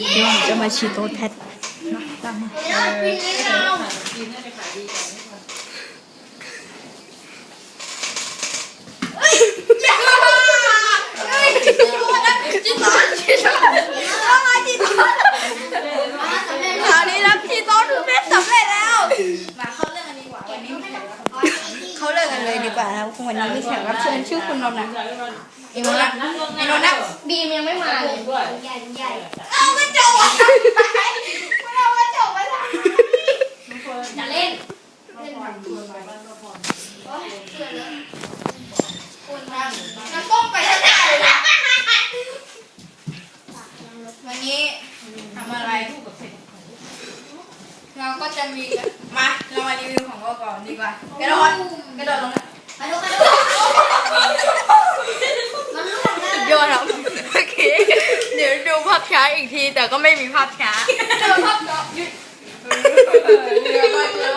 เดี๋ยวจะมาฉีดโต๊ดแพทนะตามมาคราวนี้นะพี่โต๊ดคือเพชรสำเร็จแล้ว มาเข้าเรื่องกันดีกว่าวันนี้มีแขกรับ เข้าเรื่องกันเลยดีกว่านะครับวันนี้มีแขกรับเชิญชื่อคุณนนท์นะไอ้นนท์นะไอ้นนท์นะบีมยังไม่มาเลยเอากระจกอะมันเอากระจกมาทำ จะเล่น น้ำต้มไปทางไหนล่ะวันนี้ทำอะไร เราก็จะมีมาเรามารีวิวของเราก่อนดีกว่ากระโดด กระโดดลงนะมาดูมาดูมันรู้ทำได้โยนครับโอเคเดี๋ยวดูภาพช้าอีกทีแต่ก็ไม่มีภาพช้าเจอภาพเนาะหยุด เรือมาเรือ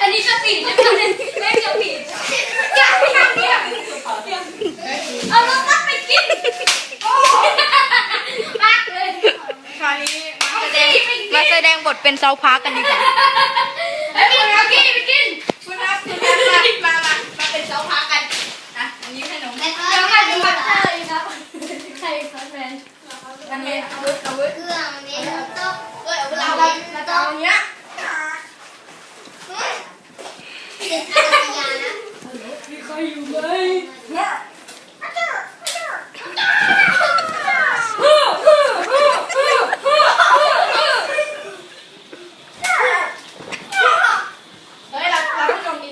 อันนี้จะปิดใช่ไหมแม่จะปิดอย่าทำเนี่ยเอาแล้วตั้งไปกินมากเลย คราวนี้มาแสดงมาแสดงบทเป็นเซาพาร์กกันดีกว่าไปกินไปกินไปกินคุณครับคุณครับมามามาเป็นเซาพาร์กกันนะอันนี้ให้หนูเดี๋ยวใครเป็นบัตเตอร์ครับใครครับแฟนอันนี้อาวุธอาวุธเครื่องนี้ต้องเอ้ยเอาเวลาเราเราจะเอาอันเนี้ยเป็นอากาศยานนะ เฮ้ยเราเราต้องลงดิ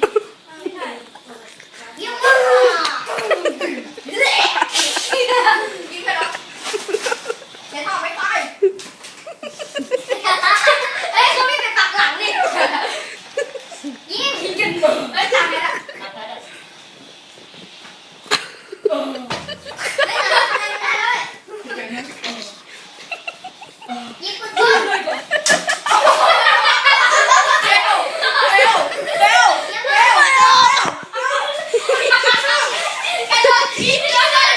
ยิ่งมาก ยิงไปแล้วเดี๋ยวทำไม่ตาย เอ้ยเขาไม่ไปปักหลังนี่ยิ่งยิงกันหมดเอ้ยจับไปละยิงปืน เร็วเร็วเร็ว ยังไม่หมดเลยกระโดดทีเดียวเลย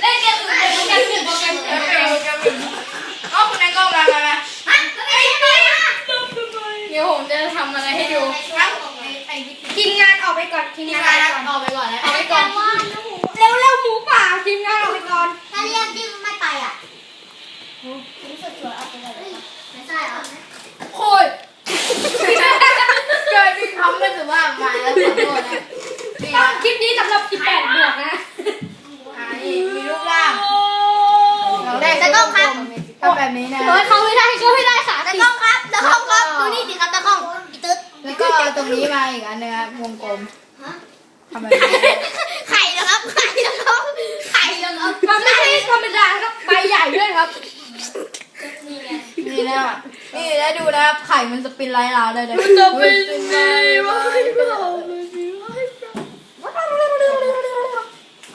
เล่นเกมอื่นเล่นเกมอื่นโปรแกรมอื่น เร็วเร็วเอาคุณนายก็มามามา อะก็ไม่ได้อะ เดี๋ยวผมจะทำอะไรให้ดูครับไอ้วิธี ทีมงานออกไปก่อน ทีมทีมงางานนออกไปก่อนแล้วออกไปก่อนเร็วเร็วหมูป่าทีมงานออกไปก่อนถ้าเรียกดิ้งไม่ไปอะรู้สึกสวยเอาไปเลยไม่ใช่เหรอโคตรเกิดที่ทำไม่ถือว่ามาแล้วขอโทษนะนี่นะคลิปนี้สำหรับ 18 บวกนะอ่านี่มีรูปร่างเราได้แต่กล้องครับทำแบบนี้นะเฮ้ยเขาไม่ได้เขาไม่ได้ขาตะกล้องครับตะกล้องครับดูนี่สิครับตะกล้องอีตึ๊ดแล้วก็ตรงนี้มาอีกอันนึงครับวงกลม ทำแบบนี้ไข่นะครับ ไข่นะครับ ไข่นะครับมันไม่ใช่ธรรมดาครับใบใหญ่ด้วยครับ นี่นะนี่แล้วดูนะครับไข่มันสปินไลน์ลาวได้เลยมันจะเป็นไงวะ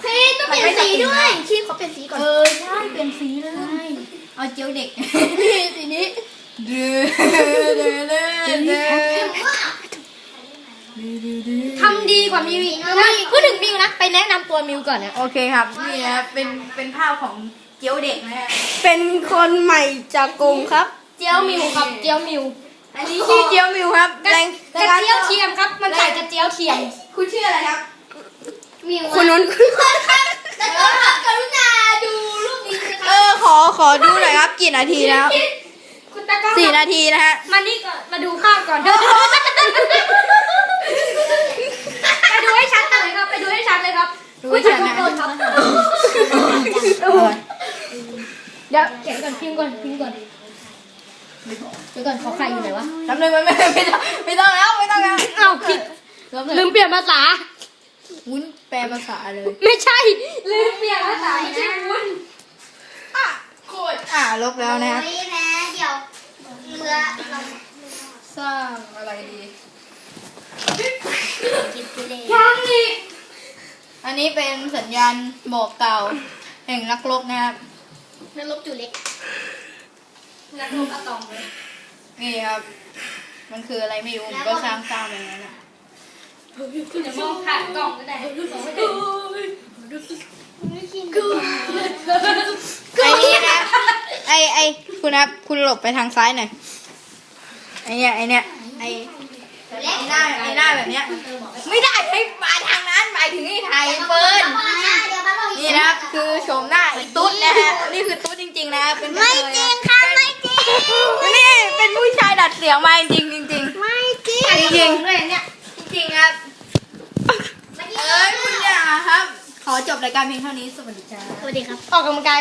เพลงต้องเปลี่ยนสีด้วยชีพเขาเปลี่ยนสีก่อน เออใช่เปลี่ยนสีเลย เอาเจียวเด็ก นี่สีนี้เดือดเดือดเดือดเดือด ทำดี กว่ามิวอีกนะพูดถึงมิวนะ ไปแนะนำตัวมิวก่อนนะ โอเคครับ นี่นะเป็นเป็นภาพของเจียวเด็กนะฮะเป็นคนใหม่จากกรุงครับ เจียวมิวครับ เจียวมิวอันนี้ชื่อเจียวมิวครับกระแรงกระเจียวเทียมครับ มันใส่กระเจียวเทียม คุณชื่ออะไรครับ มิวคุณนนท์ครับแต่ก็กรุณาดูรูปนี้นะคเอรับอขอขอดูหน่อยครับ กี่นาทีนะครับคุณตากล้องสี่ครับนาทีนะฮะ มานี่ก่อน มาดูภาพก่อนไปดูให้ชัดเลยครับ ไปดูให้ชัดเลยครับ ดูให้ชัดนะ คุณครับ เดี๋ยวเขียนก่อนพิมพ์ก่อนพิมพ์ก่อนเดี๋ยวก่อนขอไข่อยู่ไหนวะทำเลยไม่ไม่ไม่ต้องไม่ต้องแล้วไม่ต้องแล้วอ้าวผิดลืมเปลี่ยนภาษาวุ้นแปลภาษาเลย ไม่ใช่ ลืมเปลี่ยนภาษาไม่ใช่วุ้นอะโคตรอะลบแล้วนะฮะโอ้ยแม่เดี๋ยวเรือสร้างอะไรดียังอีกอันนี้เป็นสัญญาณบอกเกล่าวแห่งนักรบนะครับ นักลบจุเล็ก นักลบอะตอมเลยนี่ครับ มันคืออะไรไม่รู้ผมก็สร้างสร้างอย่างนั้นอะคุณจะมองผ่านกล่องก็ได้มองไม่ได้ไอ้นี่นะไอ้ไอ้คุณครับคุณหลบไปทางซ้ายหน่อยไอ้เนี่ยไอ้เนี่ยไอ้ไอ้หน้าไอ้หน้าแบบเนี้ยไม่ได้ให้มาทางนั้นหมายถึงไอ้ไทยเฟิร์นนี่นะครับคือโฉมหน้าไอ้ตุ๊ด นะฮะนี่คือตุ๊ดจริง ๆ นะ เป็นไม่จริงค่ะไม่จริง นี่ เป็นผู้ชายดัดเสียงมาจริงๆจริงๆไม่จริงจริงๆเลยเนี่ยจริงๆครับ เอ้ยคุณอย่าครับ ขอจบรายการเพียงเท่านี้ สวัสดีจ้าสวัสดีครับ ออกกำลังกาย